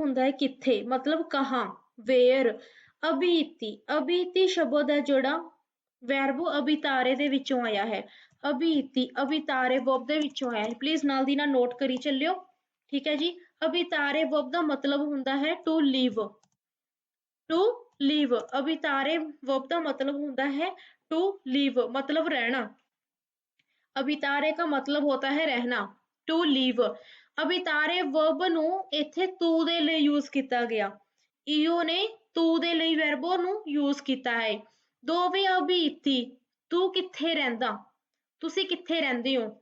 ਹੁੰਦਾ ਹੈ ਕਿੱਥੇ ਮਤਲਬ ਕਹਾਂ ਵੇਅਰ ਅਭੀਤੀ ਅਭੀਤੀ ਸ਼ਬਦ ਹੈ ਜਿਹੜਾ ਵੈਰਬੋ ਅਭਿਤਾਰੇ ਦੇ ਵਿੱਚੋਂ ਆਇਆ ਹੈ ਅਭੀਤੀ ਅਭਿਤਾਰੇ ਵਰਬ ਦੇ ਵਿੱਚੋਂ ਆਇਆ ਹੈ ਪਲੀਜ਼ ਨਾਲ ਦੀ ਨਾਲ ਨੋਟ ਕਰੀ ਚੱਲਿਓ ਠੀਕ ਹੈ ਜੀ ਅਭਿਤਾਰੇ ਵਰਬ ਦਾ ਮਤਲਬ ਹੁੰਦਾ ਹੈ to Liv to Liv ਅਭਿਤਾਰੇ verb ਦਾ ਮਤਲਬ ਹੁੰਦਾ ਹੈ टू लिव मतलब रहना ਅਭਿਤਾਰੇ ਦਾ ਮਤਲਬ ਹੁੰਦਾ ਹੈ ਰਹਿਣਾ ਟੂ ਲਿਵ ਅਭਿਤਾਰੇ ਵਰਬ ਨੂੰ ਇੱਥੇ ਤੂ ਦੇ ਲਈ ਯੂਜ਼ ਕੀਤਾ ਗਿਆ। ਈਓ ਨੇ ਤੂ ਦੇ ਲਈ ਵਰਬੋ ਨੂੰ ਯੂਜ਼ ਕੀਤਾ ਹੈ। ਦੋਵੇਂ ਅਭੀਤੀ, ਤੂੰ ਕਿੱਥੇ ਰਹਿੰਦਾ? ਤੁਸੀਂ ਕਿੱਥੇ ਰਹਿੰਦੇ ਹੋ?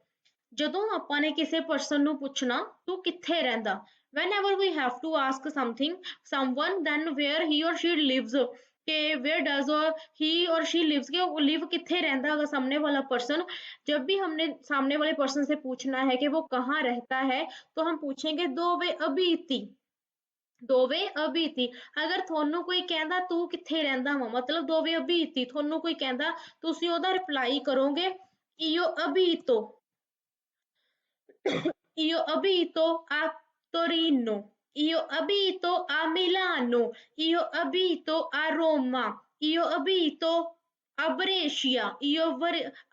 ਜਦੋਂ ਆਪਾਂ ਨੇ ਕਿਸੇ ਪਰਸਨ ਨੂੰ ਪੁੱਛਣਾ, ਤੂੰ ਕਿੱਥੇ ਰਹਿੰਦਾ? Whenever we have to ask something, someone, then where he or she lives कि वेयर डज ही और शी लिव्स के वो लिव कितने रहता है सामने वाला पर्सन जब भी हमने सामने वाले पर्सन से पूछना है कि वो कहाँ रहता है तो हम पूछेंगे दो वे अबीती ਦੋਵੇਂ ਅਬੀਤੀ ਅਗਰ ਤੁਹਾਨੂੰ ਕੋਈ ਕਹਿੰਦਾ ਤੂੰ ਕਿੱਥੇ ਰਹਿੰਦਾ ਵਾ ਮਤਲਬ ਦੋਵੇਂ ਅਬੀਤੀ ਤੁਹਾਨੂੰ ਕੋਈ ਕਹਿੰਦਾ ਤੁਸੀਂ ਉਹਦਾ ਰਿਪਲਾਈ ਕਰੋਗੇ io abito io abito a Torino io abito a Milano io abito a Roma io abito a Brescia io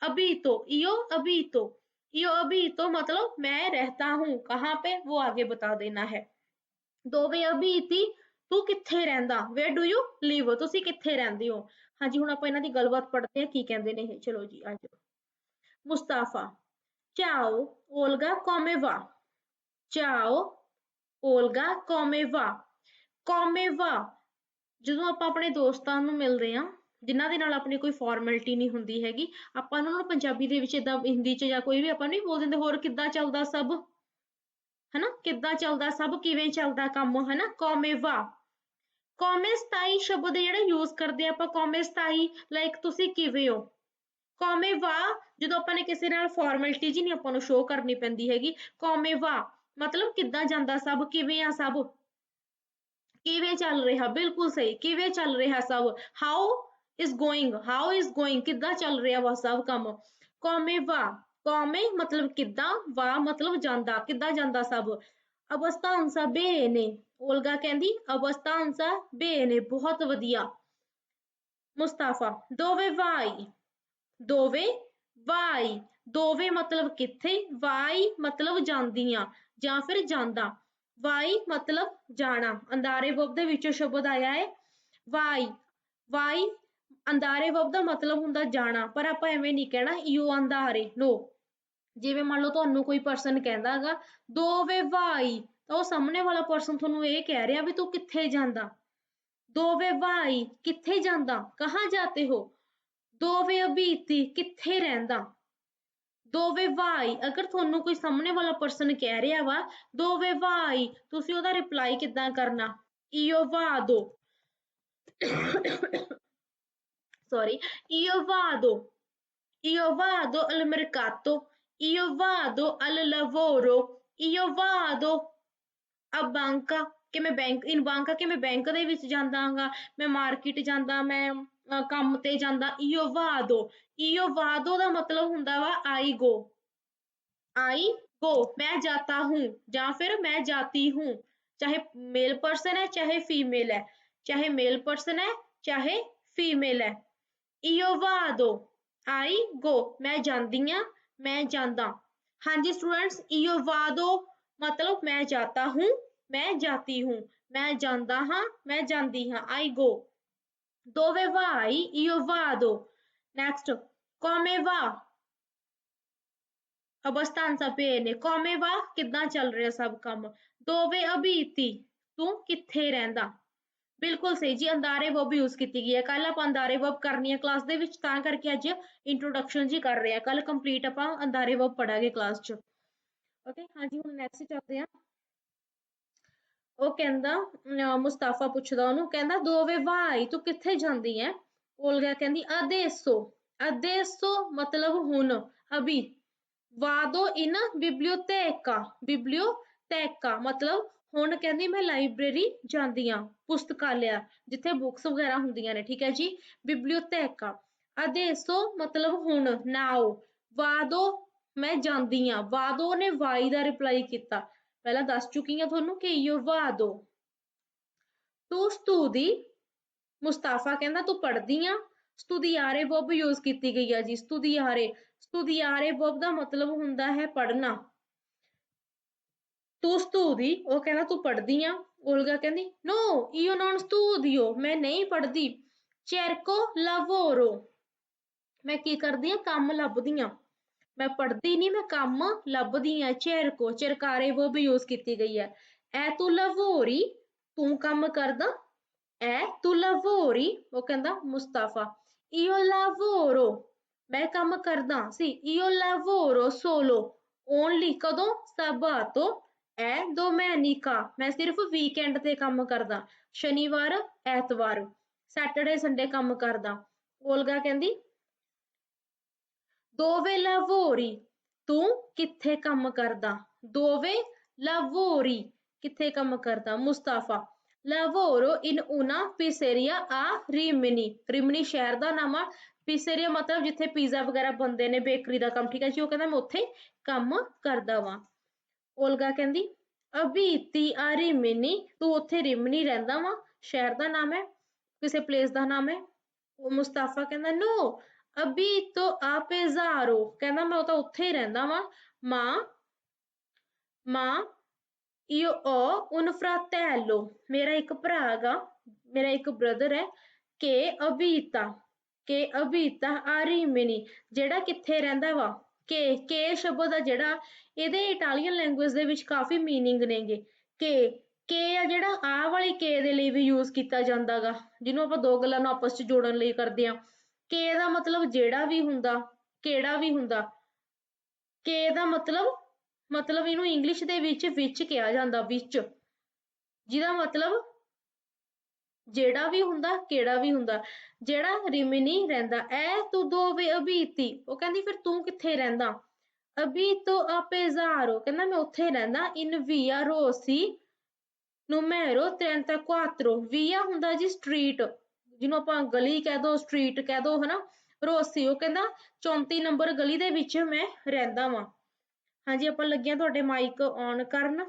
abito io abito io abito मतलब मैं रहता हूँ कहाँ पे वो आगे बता देना है ਦੋਵੇਂ ਅਭੀਤੀ ਤੂੰ ਕਿੱਥੇ ਰਹਿੰਦਾ ਵੇਅਰ ਡੂ ਯੂ ਲਿਵ ਤੁਸੀਂ ਕਿੱਥੇ ਰਹਿੰਦੇ ਹੋ ਹਾਂਜੀ ਹੁਣ ਆਪਾਂ ਇਹਨਾਂ ਦੀ ਗੱਲਬਾਤ ਪੜ੍ਹਦੇ ਹਾਂ ਕੀ ਕਹਿੰਦੇ ਨੇ ਇਹ ਚਲੋ ਜੀ ਆਜੋ ਮੁਸਤਾਫਾ ਚਾਓ ਓਲਗਾ ਕੋਮੇਵਾ ਚਾਓ ਓਲਗਾ ਕੋਮੇਵਾ। ਕੋਮੇਵਾ, ਜਦੋਂ ਆਪਾਂ ਆਪਣੇ ਦੋਸਤਾਂ ਨੂੰ ਮਿਲਦੇ ਆ ਜਿਨ੍ਹਾਂ ਦੇ ਨਾਲ ਆਪਣੀ ਕੋਈ ਫਾਰਮੈਲਿਟੀ ਨਹੀਂ ਹੁੰਦੀ ਹੈਗੀ, ਆਪਾਂ ਉਹਨਾਂ ਨੂੰ ਪੰਜਾਬੀ ਦੇ ਵਿੱਚ ਇਦਾਂ ਹਿੰਦੀ 'ਚ ਜਾਂ ਕੋਈ ਵੀ ਆਪਾਂ ਨਹੀਂ ਬੋਲ ਦਿੰਦੇ, ਹੋਰ ਕਿੱਦਾਂ ਚੱਲਦਾ ਸਭ? ਹਨਾ? ਕਿੱਦਾਂ ਚੱਲਦਾ ਸਭ? ਕਿਵੇਂ ਚੱਲਦਾ ਕੰਮ? ਹਨਾ? ਕੌਮੇਵਾ। ਕੌਮੇ ਸਤਾਈ ਸ਼ਬਦ ਜਿਹੜਾ ਯੂਜ਼ ਕਰਦੇ ਆਪਾਂ, ਕੌਮੇ ਸਤਾਈ ਲਾਈਕ ਤੁਸੀਂ ਕਿਵੇਂ ਹੋ? ਕੌਮੇਵਾ, ਜਦੋਂ ਆਪਾਂ ਨੇ ਕਿਸੇ ਨਾਲ ਫਾਰਮੈਲਿਟੀ ਜੀ ਨਹੀਂ ਆਪਾਂ ਨੂੰ ਸ਼ੋਅ ਕਰਨੀ ਪੈਂਦੀ ਹੈਗੀ, ਕੌਮੇਵਾ। ਮਤਲਬ ਕਿੱਦਾਂ ਜਾਂਦਾ ਸਭ, ਕਿਵੇਂ ਆ ਸਭ? ਕਿਵੇਂ ਚੱਲ ਰਿਹਾ? ਬਿਲਕੁਲ ਸਹੀ। ਕਿਵੇਂ ਚੱਲ ਰਿਹਾ ਸਭ? How is going how is going ਕਿੱਦਾਂ ਚੱਲ ਰਿਹਾ ਵਾ ਸਭ ਕੰਮ? ਕੌਮੇਵਾ ਕੌਮੇ ਮਤਲਬ ਕਿੱਦਾਂ ਵਾ ਮਤਲਬ ਜਾਂਦਾ, ਕਿੱਦਾਂ ਜਾਂਦਾ ਸਭ? ਅਬਸਤਾਂਸਾ ਬੇਨੇ ਓਲਗਾ ਕਹਿੰਦੀ ਅਬਸਤਾਂਸਾ ਬੇਨੇ ਬਹੁਤ ਵਧੀਆ। ਮੁਸਤਾਫਾ, ਦੋਵੇਂ ਵਾਈ। ਦੋਵੇਂ ਵਾਈ। ਦੋਵੇਂ ਮਤਲਬ ਕਿੱਥੇ? ਵਾਈ ਮਤਲਬ ਜਾਂਦੀਆਂ ਜਾਂ ਫਿਰ ਜਾਂਦਾ। ਵਾਈ ਮਤਲਬ ਜਾਣਾ। ਅੰਦਾਰੇ ਵਬ ਦੇ ਵਿੱਚੋਂ ਸ਼ਬਦ ਆਇਆ ਹੈ। ਵਾਈ ਵਾਈ ਅੰਦਾਰੇ ਵਬ ਦਾ ਮਤਲਬ ਹੁੰਦਾ ਜਾਣਾ। ਪਰ ਆਪਾਂ ਐਵੇਂ ਨਹੀਂ ਕਹਿਣਾ ਯੂ ਅੰਦਾਰੇ ਨੋ। ਜਿਵੇਂ ਮੰਨ ਲਓ ਤੁਹਾਨੂੰ ਕੋਈ ਪਰਸਨ ਕਹਿੰਦਾ ਹੈਗਾ, ਦੋਵੇਂ ਵਾਈ। ਤਾਂ ਉਹ ਸਾਹਮਣੇ ਵਾਲਾ ਪਰਸਨ ਤੁਹਾਨੂੰ ਇਹ ਕਹਿ ਰਿਹਾ ਵੀ ਤੂੰ ਕਿੱਥੇ ਜਾਂਦਾ? ਦੋਵੇਂ ਵਾਈ ਕਿੱਥੇ ਜਾਂਦਾ? ਕਹਾਂ ਜਾਤੇ ਹੋ? ਦੋਵੇਂ ਅਬੀਤੀ ਕਿੱਥੇ ਰਹਿੰਦਾ? ਦੋਵੇਂ ਵਾਈ, ਅਗਰ ਤੁਹਾਨੂੰ ਕੋਈ ਸਾਹਮਣੇ ਵਾਲਾ ਪਰਸਨ ਕਹਿ ਰਿਹਾ ਵਾ, ਦੋਵੇਂ ਵਾਈ, ਤੁਸੀਂ ਉਹਦਾ ਰਿਪਲਾਈ ਕਿੱਦਾਂ ਕਰਨਾ? io vado sorry io vado io vado al mercato io vado al lavoro io vado a banca ਕਿ ਮੈਂ ਬੈਂਕ ਇਨ ਬਾਂਕਾ ਕਿ ਮੈਂ ਬੈਂਕ ਦੇ ਵਿੱਚ ਜਾਂਦਾ ਹਾਂਗਾ ਮੈਂ ਮਾਰਕੀਟ ਜਾਂਦਾ, ਮੈਂ ਕੰਮ ਤੇ ਜਾਂਦਾ io vado io vado ਦਾ ਮਤਲਬ ਹੁੰਦਾ ਵਾ I go I go मैं जाता हूँ ਜਾਂ ਫਿਰ मैं जाती हूँ चाहे मेल पर्सन है चाहे फीमेल है चाहे मेल पर्सन है चाहे फीमेल है io vado I go मैं ਜਾਂਦੀ ਹਾਂ मैं ਜਾਂਦਾ ਹਾਂਜੀ स्टूडेंट्स io vado मतलब मैं जाता हूँ मैं जाती हूँ मैं ਜਾਂਦਾ ਹਾਂ मैं ਜਾਂਦੀ ਹਾਂ I go dove vai? Io vado. Next. Come va? Abbastanza bene. Come va? ਕਿੱਦਾਂ ਚੱਲ ਰਿਹਾ ਸਭ ਕੰਮ dove abiti? ਤੂੰ ਕਿੱਥੇ ਰਹਿੰਦਾ ਬਿਲਕੁਲ ਸਹੀ ਜੀ ਅੰਦਾਰੇ ਵਰਬ ਯੂਜ਼ ਕੀਤੀ ਗਈ ਹੈ ਕੱਲ ਆਪਾਂ ਅੰਦਾਰੇ ਵਰਬ ਕਰਨੀ ਹੈ ਕਲਾਸ ਦੇ ਵਿੱਚ ਤਾਂ ਕਰਕੇ ਅੱਜ ਇੰਟਰੋਡਕਸ਼ਨ ਜੀ ਕਰ ਰਹੇ ਆ ਕੱਲ ਕੰਪਲੀਟ ਆਪਾਂ ਅੰਦਾਰੇ ਵਰਬ ਪੜਾਂਗੇ ਕਲਾਸ 'ਚ ਓਕੇ ਹਾਂਜੀ ਹੁਣ ਨੈਕਸਟ ਚੱਲਦੇ ਆ ਉਹ ਕਹਿੰਦਾ ਮੁਸਤਾਫਾ ਪੁੱਛਦਾ ਉਹਨੂੰ, ਕਹਿੰਦਾ, ਦੋਵੇ ਵਾਈ ਤੂੰ ਕਿੱਥੇ ਜਾਂਦੀ ਐ? ਓਲਗਾ ਕਹਿੰਦੀ ਅਦੇਸੋ ਅਦੇਸੋ ਮਤਲਬ ਹੁਣ, ਅਭੀ। ਵਾਦੋ ਇਨ ਬਿਬਲੀਓਟੇਕਾ ਬਿਬਲੀਓਟੇਕਾ ਮਤਲਬ ਹੁਣ ਕਹਿੰਦੀ ਮੈਂ ਲਾਇਬ੍ਰੇਰੀ ਜਾਂਦੀ ਆ, ਪੁਸਤਕਾਲਿਆ, ਜਿੱਥੇ ਬੁੱਕਸ ਵਗੈਰਾ ਹੁੰਦੀਆਂ ਨੇ, ਠੀਕ ਹੈ ਜੀ? ਬਿਬਲੀਓਟੇਕਾ ਅਦੇਸੋ ਮਤਲਬ ਹੁਣ ਨਾਓ ਵਾਦੋ ਮੈਂ ਜਾਂਦੀ ਆ। ਵਾਦੋ ਨੇ ਵਾਈ ਦਾ ਰਿਪਲਾਈ ਕੀਤਾ। ਪਹਿਲਾਂ ਦੱਸ ਚੁੱਕੀ ਹਾਂ ਤੁਹਾਨੂੰ ਕਿ ਯੋ ਵਾਦੋ। ਤੂੰ studi ਮੁਸਤਾਫਾ ਕਹਿੰਦਾ ਤੂੰ ਪੜ੍ਹਦੀ ਆ। studiare verb use ਕੀਤੀ ਗਈ ਆ ਜੀ studiare studiare verb ਦਾ ਮਤਲਬ ਹੁੰਦਾ ਹੈ ਪੜ੍ਹਨਾ। ਤੂੰ studi ਉਹ ਕਹਿੰਦਾ ਤੂੰ ਪੜ੍ਹਦੀ ਆ। ਓਲਗਾ ਕਹਿੰਦੀ, no io non studio, ਮੈਂ ਨਹੀਂ ਪੜ੍ਹਦੀ। Cerco lavoro. ਮੈਂ ਕੀ ਕਰਦੀ ਆ? ਕੰਮ ਲੱਭਦੀ ਆ। ਮੈਂ ਪੜ੍ਹਦੀ ਨਹੀਂ ਮੈਂ ਕੰਮ ਲੱਭਦੀ ਆ cerco cercare verb use ਕੀਤੀ ਗਈ ਹੈ। ਐ ਤੂੰ ਲਵੋਰੀ, ਤੂੰ ਕੰਮ ਕਰਦਾ, ਐ ਤੂੰ lavori ਉਹ ਕਹਿੰਦਾ ਮੁਸਤਾਫਾ io lavoro ਮੈਂ ਕੰਮ ਕਰਦਾ ਸੀ io lavoro solo only ਕਦੋਂ? sabato ਐ domenica ਮੈਂ ਸਿਰਫ ਵੀਕਐਂਡ ਤੇ ਕੰਮ ਕਰਦਾ, ਸ਼ਨੀਵਾਰ, ਐਤਵਾਰ ਸੈਟਰਡੇ ਸੰਡੇ ਕੰਮ ਕਰਦਾ। ਓਲਗਾ ਕਹਿੰਦੀ ਦੋਵੇ lavori ਤੂੰ ਕਿੱਥੇ ਕੰਮ ਕਰਦਾ? ਦੋਵੇ lavori ਕਿੱਥੇ ਕੰਮ ਕਰਦਾ? ਮੁਸਤਾਫਾ lavoro in una pizzeria a Rimini ਰਿਮਨੀ ਸ਼ਹਿਰ ਦਾ ਨਾਮ ਆ। pizzeria ਮਤਲਬ ਜਿੱਥੇ ਪੀਜ਼ਾ ਵਗੈਰਾ ਬਣਦੇ ਨੇ, ਬੇਕਰੀ ਦਾ ਕੰਮ, ਠੀਕ ਹੈ ਜੀ? ਉਹ ਕਹਿੰਦਾ ਮੈਂ ਉੱਥੇ ਕੰਮ ਕਰਦਾ ਵਾਂ। ਓਲਗਾ ਕਹਿੰਦੀ ਅਬੀਤੀ ਆ ਰਿਮਨੀ, ਤੂੰ ਉੱਥੇ ਰਿਮਨੀ ਰਹਿੰਦਾ ਵਾਂ? ਸ਼ਹਿਰ ਦਾ ਨਾਮ ਹੈ? ਕਿਸੇ ਪਲੇਸ ਦਾ ਨਾਮ ਹੈ? ਉਹ ਮੁਸਤਾਫਾ ਕਹਿੰਦਾ ਨੋ ਅਬੀਤੋ ਆ ਪੇਜ਼ਾਰੋ ਕਹਿੰਦਾ ਮੈਂ ਉਹ ਤਾਂ ਉੱਥੇ ਹੀ ਰਹਿੰਦਾ ਵਾਂ। ਮਾਂ ਮਾਂ io ho un fratello ਮੇਰਾ ਇੱਕ ਭਰਾ ਹੈਗਾ, ਮੇਰਾ ਇੱਕ ਬ੍ਰਦਰ ਹੈ। ਕੇ ਅਬੀਤਾ ਕਿ ਅਬੀਤਾ ਆ ਜਿਹੜਾ ਕਿੱਥੇ ਰਹਿੰਦਾ ਵਾ। ਕਿ, ਕੇ ਸ਼ਬਦ ਆ ਜਿਹੜਾ, ਇਹਦੇ ਇਟਾਲੀਅਨ ਲੈਂਗੁਏਜ ਦੇ ਵਿੱਚ ਕਾਫੀ ਮੀਨਿੰਗ ਨੇਗੇ। ਕਿ, ਕੇ ਆ ਜਿਹੜਾ ਆ ਵਾਲੀ ਕੇ ਦੇ ਲਈ ਵੀ ਯੂਜ਼ ਕੀਤਾ ਜਾਂਦਾਗਾ ਜਿਹਨੂੰ ਆਪਾਂ ਦੋ ਗੱਲਾਂ ਨੂੰ ਆਪਸ 'ਚ ਜੋੜਨ ਲਈ ਕਰਦੇ ਆ। ਕੇ ਦਾ ਮਤਲਬ ਜਿਹੜਾ ਵੀ ਹੁੰਦਾ, ਕਿਹੜਾ ਵੀ ਹੁੰਦਾ, ਕੇ ਦਾ ਮਤਲਬ ਮਤਲਬ ਇਹਨੂੰ ਇੰਗਲਿਸ਼ ਦੇ ਵਿੱਚ ਵਿੱਚ ਕਿਹਾ ਜਾਂਦਾ, ਵਿੱਚ। ਜਿਹਦਾ ਮਤਲਬ ਜਿਹੜਾ ਵੀ ਹੁੰਦਾ, ਕਿਹੜਾ ਵੀ ਹੁੰਦਾ। ਜਿਹੜਾ ਰਿਮਿਨੀ ਰਹਿੰਦਾ, ਐ ਤੂੰ ਦੋ ਵੇ ਅਬੀਤੀ। ਉਹ ਕਹਿੰਦੀ, ਫਿਰ ਤੂੰ ਕਿੱਥੇ ਰਹਿੰਦਾ? ਅਬੀਤੋ ਆ ਪੇਜ਼ਾਰੋ ਕਹਿੰਦਾ, ਮੈਂ ਉੱਥੇ ਰਹਿੰਦਾ। ਇਨ ਵੀਆ ਰੋਸੀ ਨੂਮੇਰੋ 34 ਵੀਆ ਹੁੰਦਾ ਜੀ ਸਟਰੀਟ। ਜਿਹਨੂੰ ਆਪਾਂ ਗਲੀ ਕਹਿ ਦੋ ਸਟਰੀਟ ਕਹਿ ਦੋ, ਹਨਾ, ਰੋਸੀ, ਉਹ ਕਹਿੰਦਾ 34 ਨੰਬਰ ਗਲੀ ਦੇ ਵਿੱਚ ਮੈਂ ਰਹਿੰਦਾ ਵਾਂ। ਹਾਂਜੀ, ਆਪਾਂ ਲੱਗਿਆ ਤੁਹਾਡੇ ਮਾਈਕ ਔਨ ਕਰਨ।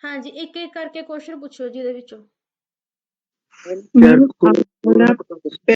ਹਾਂਜੀ ਇੱਕ ਇੱਕ ਕਰਕੇ ਕੁਐਸਚਨ ਪੁੱਛੋ ਜੀ ਇਹਦੇ ਵਿੱਚੋਂ। Björg Guðmundsdóttir.